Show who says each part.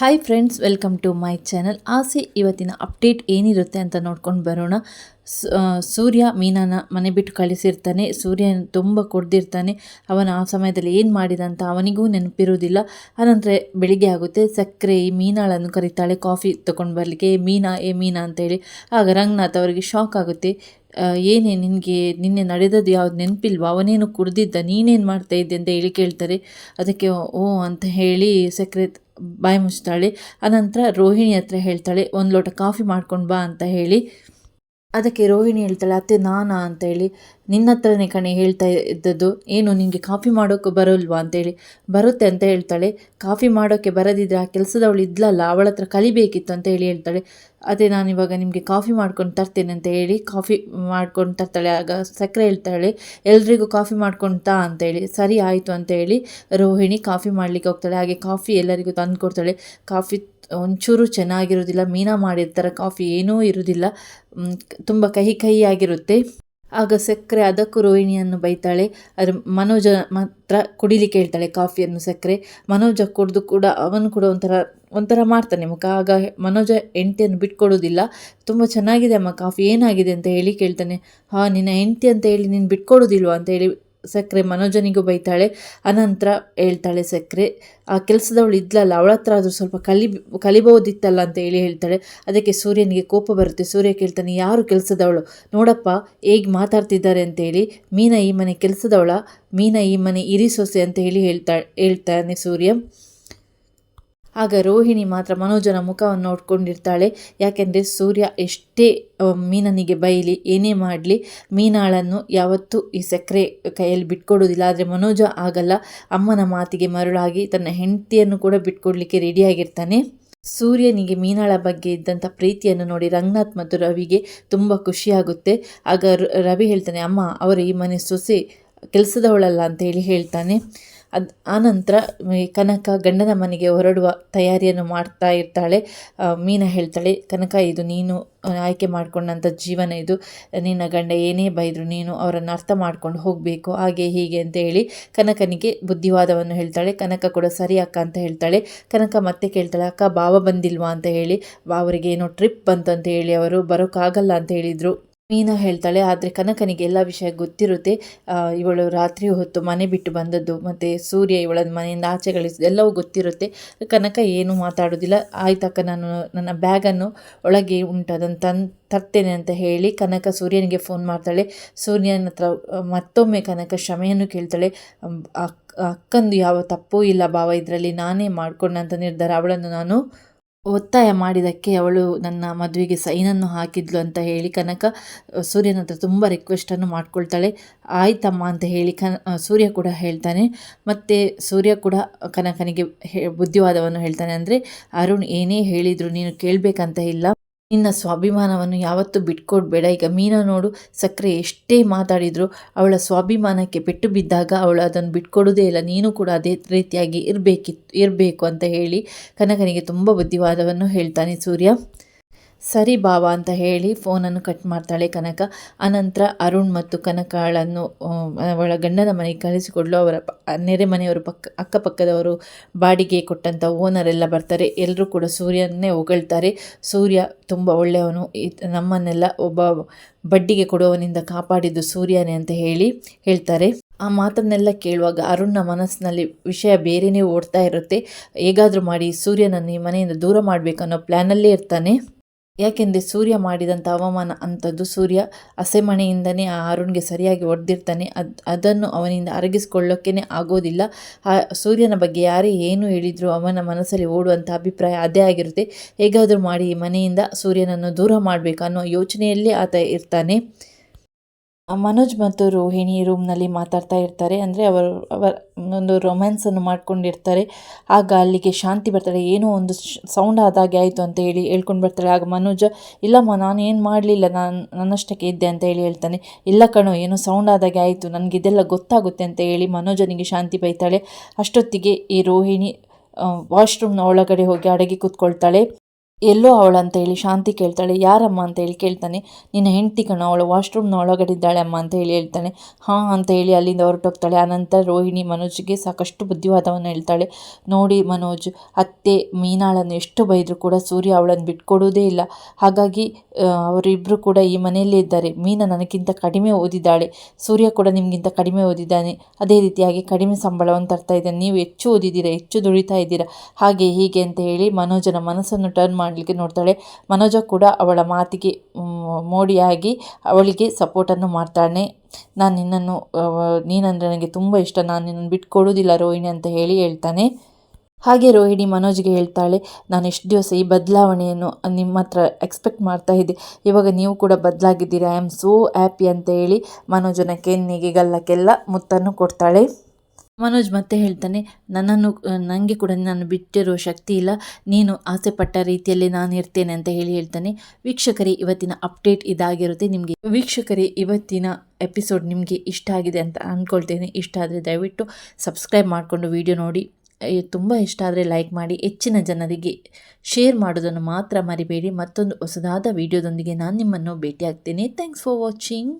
Speaker 1: Hi friends welcome to my channel ಆಸೆ ಇವತ್ತಿನ update ಏನಿರುತ್ತೆ ಅಂತ ನೋಡ್ಕೊಂಡು ಬರೋಣ. ಸೂರ್ಯ ಮೀನಾನ ಮನೆ ಬಿಟ್ಟು ಕಳಿಸಿರ್ತಾನೆ. ಸೂರ್ಯ ತುಂಬ ಕುಡ್ದಿರ್ತಾನೆ. ಅವನ ಆ ಸಮಯದಲ್ಲಿ ಏನು ಮಾಡಿದ ಅಂತ ಅವನಿಗೂ ನೆನಪಿರುವುದಿಲ್ಲ. ಆನಂತರ ಬೆಳಿಗ್ಗೆ ಆಗುತ್ತೆ. ಸಕ್ಕರೆ ಈ ಮೀನಾಳನ್ನು ಕರೀತಾಳೆ. ಕಾಫಿ ತೊಗೊಂಡು ಬರಲಿಕ್ಕೆ, ಮೀನಾ, ಏ ಮೀನಾ ಅಂತೇಳಿ ಆಗ ರಂಗನಾಥ್ ಅವರಿಗೆ ಶಾಕ್ ಆಗುತ್ತೆ. ಏನೇ ನಿನಗೆ, ನಿನ್ನೆ ನಡೆದದ್ದು ಯಾವ್ದು ನೆನಪಿಲ್ವಾ? ಅವನೇನು ಕುಡ್ದಿದ್ದ? ನೀನೇನು ಮಾಡ್ತಾ ಇದ್ದೆ? ಅಂತ ಹೇಳಿ ಕೇಳ್ತಾರೆ. ಅದಕ್ಕೆ ಓ ಅಂತ ಹೇಳಿ ಸಕ್ಕರೆ ಬಾಯಿ ಮುಚ್ತಾಳೆ ಅನಂತರ ರೋಹಿಣಿ ಹತ್ರ ಹೇಳ್ತಾಳೆ, ಒಂದು ಲೋಟ ಕಾಫಿ ಮಾಡ್ಕೊಂಡು ಬಾ ಅಂತ ಹೇಳಿ. ಅದಕ್ಕೆ ರೋಹಿಣಿ ಹೇಳ್ತಾಳೆ, ಅತ್ತೆ ನಾನಾ ಅಂತ ಹೇಳಿ. ನಿನ್ನ ಹತ್ರನೇ ಕಣೆ ಹೇಳ್ತಾ ಇದ್ದದ್ದು. ಏನು ನಿನಗೆ ಕಾಫಿ ಮಾಡೋಕ್ಕೆ ಬರೋಲ್ವಾ ಅಂತೇಳಿ. ಬರುತ್ತೆ ಅಂತ ಹೇಳ್ತಾಳೆ. ಕಾಫಿ ಮಾಡೋಕ್ಕೆ ಬರದಿದ್ದರೆ ಆ ಕೆಲಸದವಳು ಇದ್ಲಲ್ಲ, ಅವಳ ಹತ್ರ ಕಲಿಬೇಕಿತ್ತು ಅಂತ ಹೇಳಿ ಹೇಳ್ತಾಳೆ. ಅದೇ ನಾನು ಇವಾಗ ನಿಮಗೆ ಕಾಫಿ ಮಾಡ್ಕೊಂಡು ತರ್ತೇನೆ ಅಂತ ಹೇಳಿ, ಕಾಫಿ ಮಾಡ್ಕೊಂಡು ತರ್ತಾಳೆ. ಆಗ ಸಕ್ಕರೆ ಹೇಳ್ತಾಳೆ, ಎಲ್ರಿಗೂ ಕಾಫಿ ಮಾಡ್ಕೊಂಡು ತಾ ಅಂತೇಳಿ ಸರಿ ಆಯಿತು ಅಂತ ಹೇಳಿ ರೋಹಿಣಿ ಕಾಫಿ ಮಾಡಲಿಕ್ಕೆ ಹೋಗ್ತಾಳೆ. ಹಾಗೆ ಕಾಫಿ ಎಲ್ಲರಿಗೂ ತಂದು ಕೊಡ್ತಾಳೆ. ಕಾಫಿ ಒಂಚೂರು ಚೆನ್ನಾಗಿರೋದಿಲ್ಲ ಮೀನಾ ಮಾಡಿರ್ತಾರೆ. ಕಾಫಿ ಏನೂ ಇರೋದಿಲ್ಲ ತುಂಬ ಕಹಿ ಕಹಿಯಾಗಿರುತ್ತೆ. ಆಗ ಸಕ್ಕರೆ ಅದಕ್ಕೂ ರೋಹಿಣಿಯನ್ನು ಬೈತಾಳೆ. ಅದು ಮನೋಜ ಮಾತ್ರ ಕುಡಿಲಿಕ್ಕೆ ಹೇಳ್ತಾಳೆ ಕಾಫಿಯನ್ನು ಸಕ್ಕರೆ. ಮನೋಜ ಕುಡಿದು ಕೂಡ ಅವನು ಕೂಡ ಒಂಥರ ಒಂಥರ ಮಾಡ್ತಾನೆ ಮುಖ. ಆಗ ಮನೋಜ ಹೆಂಡತಿಯನ್ನು ಬಿಟ್ಕೊಡೋದಿಲ್ಲ. ತುಂಬ ಚೆನ್ನಾಗಿದೆ ಅಮ್ಮ ಕಾಫಿ, ಏನಾಗಿದೆ ಅಂತ ಹೇಳಿ ಕೇಳ್ತಾನೆ. ಹಾಂ, ನಿನ್ನ ಹೆಂಡತಿ ಅಂತ ಹೇಳಿ ನೀನು ಬಿಟ್ಕೊಡೋದಿಲ್ವಾ ಅಂತ ಹೇಳಿ ಸಕ್ಕರೆ ಮನೋಜನಿಗೂ ಬೈತಾಳೆ. ಅನಂತರ ಹೇಳ್ತಾಳೆ ಸಕ್ಕರೆ ಆ ಕೆಲಸದವಳು ಇದ್ಲಲ್ಲ, ಅವಳ ಹತ್ರ ಆದರೂ ಸ್ವಲ್ಪ ಕಲಿ ಕಲಿಬೋದಿತ್ತಲ್ಲ ಅಂತ ಹೇಳಿ ಹೇಳ್ತಾಳೆ. ಅದಕ್ಕೆ ಸೂರ್ಯನಿಗೆ ಕೋಪ ಬರುತ್ತೆ. ಸೂರ್ಯ ಕೇಳ್ತಾನೆ, ಯಾರು ಕೆಲಸದವಳು? ನೋಡಪ್ಪ, ಹೇಗೆ ಮಾತಾಡ್ತಿದ್ದಾರೆ ಅಂತೇಳಿ ಮೀನ ಈ ಮನೆ ಕೆಲಸದವಳ, ಮೀನ ಈ ಮನೆ ಇರಿ ಸೊಸೆ ಅಂತ ಹೇಳಿ ಹೇಳ್ತಾ, ಹೇಳ್ತಾನೆ ಸೂರ್ಯ. ಆಗ ರೋಹಿಣಿ ಮಾತ್ರ ಮನೋಜನ ಮುಖವನ್ನು ನೋಡ್ಕೊಂಡಿರ್ತಾಳೆ. ಯಾಕೆಂದರೆ ಸೂರ್ಯ ಎಷ್ಟೇ ಮೀನನಿಗೆ ಬೈಲಿ, ಏನೇ ಮಾಡಲಿ, ಮೀನಾಳನ್ನು ಯಾವತ್ತೂ ಈ ಸಕ್ಕರೆ ಕೈಯಲ್ಲಿ ಬಿಟ್ಕೊಡೋದಿಲ್ಲ. ಆದರೆ ಮನೋಜ ಆಗಲ್ಲ. ಅಮ್ಮನ ಮಾತಿಗೆ ಮರುಳಾಗಿ ತನ್ನ ಹೆಂಡತಿಯನ್ನು ಕೂಡ ಬಿಟ್ಕೊಡ್ಲಿಕ್ಕೆ ರೆಡಿಯಾಗಿರ್ತಾನೆ. ಸೂರ್ಯನಿಗೆ ಮೀನಾಳ ಬಗ್ಗೆ ಇದ್ದಂಥ ಪ್ರೀತಿಯನ್ನು ನೋಡಿ ರಂಗನಾಥ್ ಮತ್ತು ರವಿಗೆ ತುಂಬ ಖುಷಿಯಾಗುತ್ತೆ. ಆಗ ರವಿ ಹೇಳ್ತಾನೆ, ಅಮ್ಮ, ಅವರು ಈ ಮನೆ ಸೊಸೆ ಕೆಲಸದವಳಲ್ಲ ಅಂತ ಹೇಳಿ ಹೇಳ್ತಾನೆ. ಅದು ಆನಂತರ ಕನಕ ಗಂಡನ ಮನೆಗೆ ಹೊರಡುವ ತಯಾರಿಯನ್ನು ಮಾಡ್ತಾ ಇರ್ತಾಳೆ. ಮೀನ ಹೇಳ್ತಾಳೆ, ಕನಕ, ಇದು ನೀನು ಆಯ್ಕೆ ಮಾಡಿಕೊಂಡಂಥ ಜೀವನ ಇದು. ನಿನ್ನ ಗಂಡ ಏನೇ ಬೈದರು ನೀನು ಅವರನ್ನು ಅರ್ಥ ಮಾಡ್ಕೊಂಡು ಹೋಗಬೇಕು. ಹಾಗೆ, ಹೀಗೆ ಅಂತ ಹೇಳಿ ಕನಕನಿಗೆ ಬುದ್ಧಿವಾದವನ್ನು ಹೇಳ್ತಾಳೆ. ಕನಕ ಕೂಡ ಸರಿ, ಅಕ್ಕ ಅಂತ ಹೇಳ್ತಾಳೆ. ಕನಕ ಮತ್ತೆ ಕೇಳ್ತಾಳೆ, ಅಕ್ಕ, ಬಾವ ಬಂದಿಲ್ವಾ? ಅಂತ ಹೇಳಿ ಅವರಿಗೆ ಏನೋ ಟ್ರಿಪ್ ಬಂತು ಅಂತ ಹೇಳಿ ಅವರು, ಬರೋಕ್ಕಾಗಲ್ಲ ಅಂತ ಹೇಳಿದರು. ಮೀನಾ ಹೇಳ್ತಾಳೆ, ಆದರೆ ಕನಕನಿಗೆ ಎಲ್ಲ ವಿಷಯ ಗೊತ್ತಿರುತ್ತೆ. ಇವಳು ರಾತ್ರಿ ಹೊತ್ತು ಮನೆ ಬಿಟ್ಟು ಬಂದದ್ದು, ಮತ್ತು ಸೂರ್ಯ ಇವಳ ಮನೆಯಿಂದ ಆಚೆ ಕಳಿಸಿದ್ದು ಎಲ್ಲವೂ ಗೊತ್ತಿರುತ್ತೆ. ಕನಕ ಏನೂ ಮಾತಾಡೋದಿಲ್ಲ. ಆಯ್ತಕ್ಕ ನಾನು ನನ್ನ ಬ್ಯಾಗನ್ನು ಒಳಗೆ ಉಂಟು ತನ್, ತರ್ತೇನೆ ಅಂತ ಹೇಳಿ ಕನಕ ಸೂರ್ಯನಿಗೆ ಫೋನ್ ಮಾಡ್ತಾಳೆ. ಸೂರ್ಯನ ಹತ್ರ ಮತ್ತೊಮ್ಮೆ ಕನಕ ಕ್ಷಮೆಯನ್ನು ಕೇಳ್ತಾಳೆ. ಅಕ್ಕಂದು ಯಾವ ತಪ್ಪೂ ಇಲ್ಲ ಭಾವ ಇದರಲ್ಲಿ ನಾನೇ ಮಾಡ್ಕೊಂಡಂಥ ನಿರ್ಧಾರ. ಅವಳನ್ನು ನಾನು ಒತ್ತಾಯ ಮಾಡಿದ್ದಕ್ಕೆ ಅವಳು ನನ್ನ ಮದುವೆಗೆ ಸೈನನ್ನು ಹಾಕಿದ್ಲು ಅಂತ ಹೇಳಿ ಕನಕ ಸೂರ್ಯನ ಹತ್ರ ತುಂಬ ರಿಕ್ವೆಸ್ಟನ್ನು ಮಾಡ್ಕೊಳ್ತಾಳೆ. ಆಯ್ತಮ್ಮ ಅಂತ ಹೇಳಿ ಕನ ಸೂರ್ಯ ಕೂಡ ಹೇಳ್ತಾನೆ. ಮತ್ತು ಸೂರ್ಯ ಕೂಡ ಕನಕನಿಗೆ ಹೇ, ಬುದ್ಧಿವಾದವನ್ನು ಹೇಳ್ತಾನೆ ಅಂದರೆ, ಅರುಣ್, ಏನೇ ಹೇಳಿದರೂ ನೀನು ಕೇಳಬೇಕಂತ ಇಲ್ಲ. ನಿನ್ನ ಸ್ವಾಭಿಮಾನವನ್ನು ಯಾವತ್ತೂ ಬಿಟ್ಕೊಡ್ಬೇಡ. ಈಗ ಮೀನ ನೋಡು, ಸಕ್ಕರೆ ಎಷ್ಟೇ ಮಾತಾಡಿದರೂ ಅವಳ ಸ್ವಾಭಿಮಾನಕ್ಕೆ ಪೆಟ್ಟು ಬಿದ್ದಾಗ ಅವಳು ಅದನ್ನು ಬಿಟ್ಕೊಡೋದೇ ಇಲ್ಲ. ನೀನು ಕೂಡ ಅದೇ ರೀತಿಯಾಗಿ ಇರಬೇಕಿತ್ತು ಇರಬೇಕು ಅಂತ ಹೇಳಿ ಕನಕನಿಗೆ ತುಂಬ ಬುದ್ಧಿವಾದವನ್ನು ಹೇಳ್ತಾನೆ ಸೂರ್ಯ. ಸರಿ ಬಾವ ಅಂತ ಹೇಳಿ ಫೋನನ್ನು ಕಟ್ ಮಾಡ್ತಾಳೆ ಕನಕ. ಅನಂತರ ಅರುಣ್ ಮತ್ತು ಕನಕಾಳನ್ನು ಅವಳ ಗಂಡನ ಮನೆಗೆ ಕಳಿಸಿಕೊಡಲು ಅವರ ನೆರೆ ಮನೆಯವರು ಪಕ್ಕ, ಅಕ್ಕಪಕ್ಕದವರು ಬಾಡಿಗೆ ಕೊಟ್ಟಂಥ ಎಲ್ಲ ಬರ್ತಾರೆ. ಎಲ್ಲರೂ ಕೂಡ ಸೂರ್ಯನ್ನೇ ಹೊಗಳ್ತಾರೆ. ಸೂರ್ಯ ತುಂಬ ಒಳ್ಳೆಯವನು. ನಮ್ಮನ್ನೆಲ್ಲ ಒಬ್ಬ ಬಡ್ಡಿಗೆ ಕೊಡುವವನಿಂದ ಕಾಪಾಡಿದ್ದು ಸೂರ್ಯನೇ ಅಂತ ಹೇಳಿ ಹೇಳ್ತಾರೆ. ಆ ಮಾತನ್ನೆಲ್ಲ ಕೇಳುವಾಗ ಅರುಣ್ನ ಮನಸ್ಸಿನಲ್ಲಿ ವಿಷಯ ಬೇರೆಯೇ ಓಡ್ತಾ ಇರುತ್ತೆ. ಹೇಗಾದರೂ ಮಾಡಿ ಸೂರ್ಯನನ್ನು ಈ ಮನೆಯಿಂದ ದೂರ ಮಾಡಬೇಕನ್ನೋ ಪ್ಲ್ಯಾನಲ್ಲೇ ಇರ್ತಾನೆ. ಯಾಕೆಂದರೆ ಸೂರ್ಯ ಮಾಡಿದಂಥ ಅವಮಾನ ಅಂಥದ್ದು ಸೂರ್ಯ ಹಸೆಮಣೆಯಿಂದನೇ ಆ ಅರುಣ್ಗೆ ಸರಿಯಾಗಿ ಹೊಡೆದಿರ್ತಾನೆ ಅದು, ಅದನ್ನು ಅವನಿಂದ ಅರಗಿಸ್ಕೊಳ್ಳೋಕ್ಕೇ ಆಗೋದಿಲ್ಲ. ಆ ಸೂರ್ಯನ ಬಗ್ಗೆ ಯಾರೇ ಏನು ಹೇಳಿದರೂ ಅವನ ಮನಸ್ಸಲ್ಲಿ ಓಡುವಂಥ ಅಭಿಪ್ರಾಯ ಅದೇ ಆಗಿರುತ್ತೆ. ಹೇಗಾದರೂ ಮಾಡಿ ಮನೆಯಿಂದ ಸೂರ್ಯನನ್ನು ದೂರ ಮಾಡಬೇಕು ಅನ್ನೋ ಯೋಚನೆಯಲ್ಲೇ ಆತ ಇರ್ತಾನೆ. ಮನೋಜ್ ಮತ್ತು ರೋಹಿಣಿ ರೂಮ್ನಲ್ಲಿ ಮಾತಾಡ್ತಾ ಇರ್ತಾರೆ. ಅಂದರೆ ಅವರು, ಅವರ ಒಂದು ರೊಮ್ಯಾನ್ಸನ್ನು ಮಾಡ್ಕೊಂಡಿರ್ತಾರೆ. ಆಗ ಅಲ್ಲಿಗೆ ಶಾಂತಿ ಬರ್ತಾಳೆ ಏನೋ ಒಂದು ಸೌಂಡ್ ಆದಾಗೆ ಆಯಿತು ಅಂತ ಹೇಳಿ ಹೇಳ್ಕೊಂಡು ಬರ್ತಾಳೆ ಆಗ ಮನೋಜ, ಇಲ್ಲಮ್ಮ, ನಾನು ಏನು ಮಾಡಲಿಲ್ಲ. ನಾನು, ನನ್ನಷ್ಟಕ್ಕೆ ಇದ್ದೆ ಅಂತ ಹೇಳಿ ಹೇಳ್ತಾನೆ. ಇಲ್ಲ ಕಣೋ, ಏನೋ ಸೌಂಡ್ ಆದಾಗೆ ಆಯಿತು. ನನಗೆ ಇದೆಲ್ಲ ಗೊತ್ತಾಗುತ್ತೆ ಅಂತ ಹೇಳಿ ಮನೋಜನಿಗೆ ಶಾಂತಿ ಬೈತಾಳೆ. ಅಷ್ಟೊತ್ತಿಗೆ ಈ ರೋಹಿಣಿ ವಾಶ್ರೂಮ್ನ ಒಳಗಡೆ ಹೋಗಿ ಅಡಗಿ ಕೂತ್ಕೊಳ್ತಾಳೆ. ಎಲ್ಲೋ ಅವಳು ಅಂತ ಹೇಳಿ ಶಾಂತಿ ಕೇಳ್ತಾಳೆ, ಯಾರಮ್ಮ ಅಂತ ಹೇಳಿ ಕೇಳ್ತಾನೆ, ನಿನ್ನ ಹೆಂಡತಿ ಕಣ, ಅವಳು ವಾಶ್ರೂಮ್ನ ಒಳಗಡೆ ಇದ್ದಾಳೆ ಅಮ್ಮ ಅಂತ ಹೇಳಿ ಹೇಳ್ತಾನೆ. ಹಾಂ ಅಂತ ಹೇಳಿ ಅಲ್ಲಿಂದ ಹೊರಟೋಗ್ತಾಳೆ. ಆನಂತರ ರೋಹಿಣಿ ಮನೋಜ್ಗೆ ಸಾಕಷ್ಟು ಬುದ್ಧಿವಾದವನ್ನು ಹೇಳ್ತಾಳೆ. ನೋಡಿ ಮನೋಜ್, ಅತ್ತೆ ಮೀನಾಳನ್ನು ಎಷ್ಟು ಬೈದರೂ ಕೂಡ ಸೂರ್ಯ ಅವಳನ್ನು ಬಿಟ್ಕೊಡೋದೇ ಇಲ್ಲ. ಹಾಗಾಗಿ ಅವರಿಬ್ಬರು ಕೂಡ ಈ ಮನೆಯಲ್ಲೇ ಇದ್ದಾರೆ. ಮೀನ ನನಗಿಂತ ಕಡಿಮೆ ಓದಿದ್ದಾಳೆ. ಸೂರ್ಯ ಕೂಡ ನಿಮಗಿಂತ ಕಡಿಮೆ ಓದಿದ್ದಾನೆ. ಅದೇ ರೀತಿಯಾಗಿ ಕಡಿಮೆ ಸಂಬಳವನ್ನು ತರ್ತಾ ಇದ್ದಾನೆ. ನೀವು ಹೆಚ್ಚು ಓದಿದ್ದೀರಾ, ಹೆಚ್ಚು ದುಡಿತಾ ಇದ್ದೀರಾ, ಹಾಗೆ ಹೀಗೆ ಅಂತ ಹೇಳಿ ಮನೋಜನ ಮನಸ್ಸನ್ನು ಟರ್ನ್ ಮಾಡಲಿಕ್ಕೆ ನೋಡ್ತಾಳೆ. ಮನೋಜ ಕೂಡ ಅವಳ ಮಾತಿಗೆ ಮೋಡಿಯಾಗಿ ಅವಳಿಗೆ ಸಪೋರ್ಟನ್ನು ಮಾಡ್ತಾನೆ ನಾನು ನಿನ್ನನ್ನು ನೀನಂದರೆ ನನಗೆ ತುಂಬ ಇಷ್ಟ. ನಾನು ನಿನ್ನನ್ನು ಬಿಟ್ಕೊಡೋದಿಲ್ಲ ರೋಹಿಣಿ ಅಂತ ಹೇಳಿ ಹೇಳ್ತಾನೆ. ಹಾಗೆ ರೋಹಿಣಿ ಮನೋಜ್ಗೆ ಹೇಳ್ತಾಳೆ, ನಾನು ಎಷ್ಟು ದಿವಸ ಈ ಬದಲಾವಣೆಯನ್ನು ನಿಮ್ಮ ಹತ್ರ ಎಕ್ಸ್ಪೆಕ್ಟ್ ಮಾಡ್ತಾ ಇದ್ದೆ. ಇವಾಗ ನೀವು ಕೂಡ ಬದಲಾಗಿದ್ದೀರಿ. ಐ ಆಮ್ ಸೋ ಹ್ಯಾಪಿ ಅಂತ ಹೇಳಿ ಮನೋಜನ ಕೆನ್ನಿಗೆ ಗಲ್ಲಕ್ಕೆಲ್ಲ ಮುತ್ತನ್ನು ಕೊಡ್ತಾಳೆ. ಮನೋಜ್ ಮತ್ತೆ ಹೇಳ್ತಾನೆ, ನನ್ನನ್ನು ನನಗೆ ಕೂಡ ನಾನು ಬಿಟ್ಟಿರೋ ಶಕ್ತಿ ಇಲ್ಲ. ನೀನು ಆಸೆ ಪಟ್ಟ ರೀತಿಯಲ್ಲಿ ನಾನು ಇರ್ತೇನೆ ಅಂತ ಹೇಳಿ ಹೇಳ್ತಾನೆ. ವೀಕ್ಷಕರೇ, ಇವತ್ತಿನ ಅಪ್ಡೇಟ್ ಇದಾಗಿರುತ್ತೆ. ನಿಮಗೆ ವೀಕ್ಷಕರೇ, ಇವತ್ತಿನ ಎಪಿಸೋಡ್ ನಿಮಗೆ ಇಷ್ಟ ಆಗಿದೆ ಅಂತ ಅಂದ್ಕೊಳ್ತೇನೆ ಇಷ್ಟ ಆದರೆ ದಯವಿಟ್ಟು ಸಬ್ಸ್ಕ್ರೈಬ್ ಮಾಡಿಕೊಂಡು ವಿಡಿಯೋ ನೋಡಿ. ತುಂಬ ಇಷ್ಟ ಆದರೆ ಲೈಕ್ ಮಾಡಿ. ಹೆಚ್ಚಿನ ಜನರಿಗೆ ಶೇರ್ ಮಾಡೋದನ್ನು ಮಾತ್ರ ಮರಿಬೇಡಿ. ಮತ್ತೊಂದು ಹೊಸದಾದ ವಿಡಿಯೋದೊಂದಿಗೆ ನಾನು ನಿಮ್ಮನ್ನು ಭೇಟಿಯಾಗ್ತೇನೆ. Thanks for watching.